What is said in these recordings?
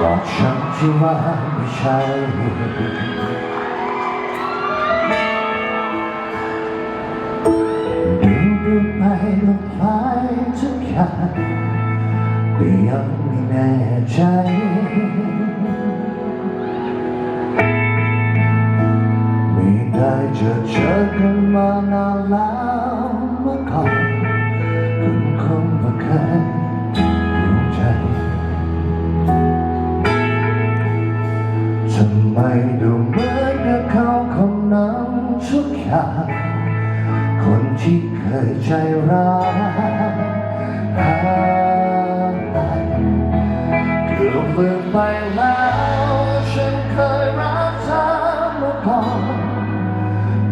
บอกฉันที่ว่าไม่ใช่ดูดูไปก็คล้ายทุกอย่างแต่ยังไม่แน่ใจไม่ได้จอเจอกันมานานแล้วเมื่อก่อนคุณคงไม่เคย ทุกอย่างคนที่เคยใจร้ายหายไปเกือบลืมไปแล้วฉันเคยรักเธอมื่อก่อน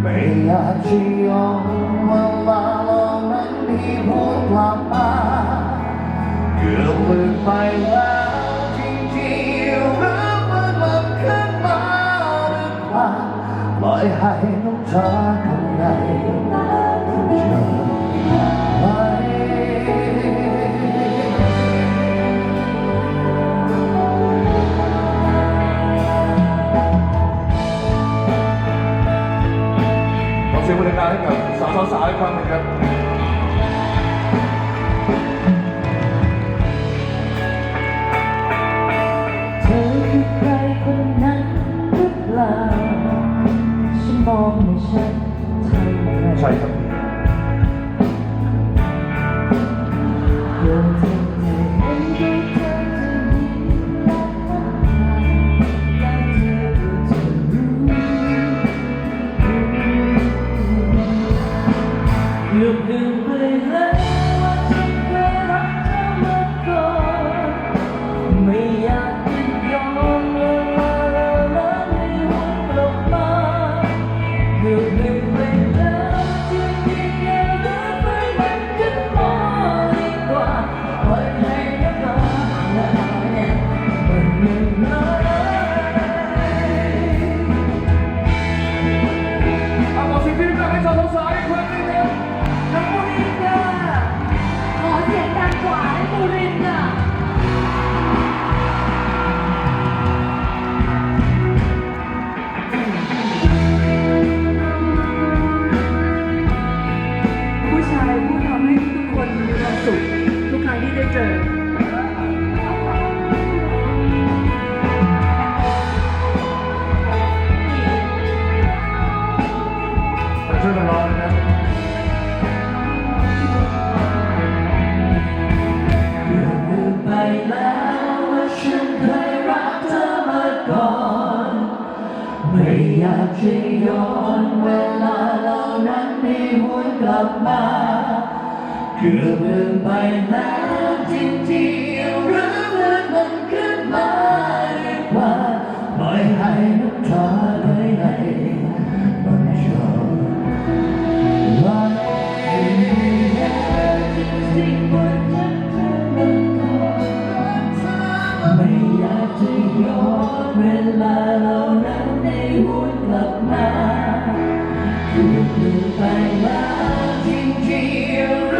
ไม่อยากจะยอมเวลาเรานั้นมีพูดกลับมาเกือบลืมไปแล้วจริงๆหรือมันมันขึ้นมาหรือเปล่าปล่อยให้ น้ำตาข้างในจะไหลขอเสี เดี๋ยว เจอช่วยกันร้องนะครับลืมไปแล้วว่าฉันเคยรักเธอมาก่อน ไม่อยากจะย้อนเวลาเหล่านั้นให้หวนกลับมา เกือบลืมไปแล้วจริงๆหรือมันมันขึ้นมาดีกว่าปล่อยให้น้ำตาไหลไหลมันจะไหลสิ่งบนฉันมันก่อนไม่อยากจะย้อนเวลาเหล่านั้นให้หวนกลับมาเกือบลืมไปแล้วจริงๆ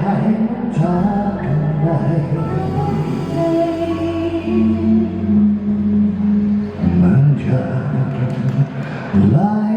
ให้น้ำตาข้างในมันจะไหล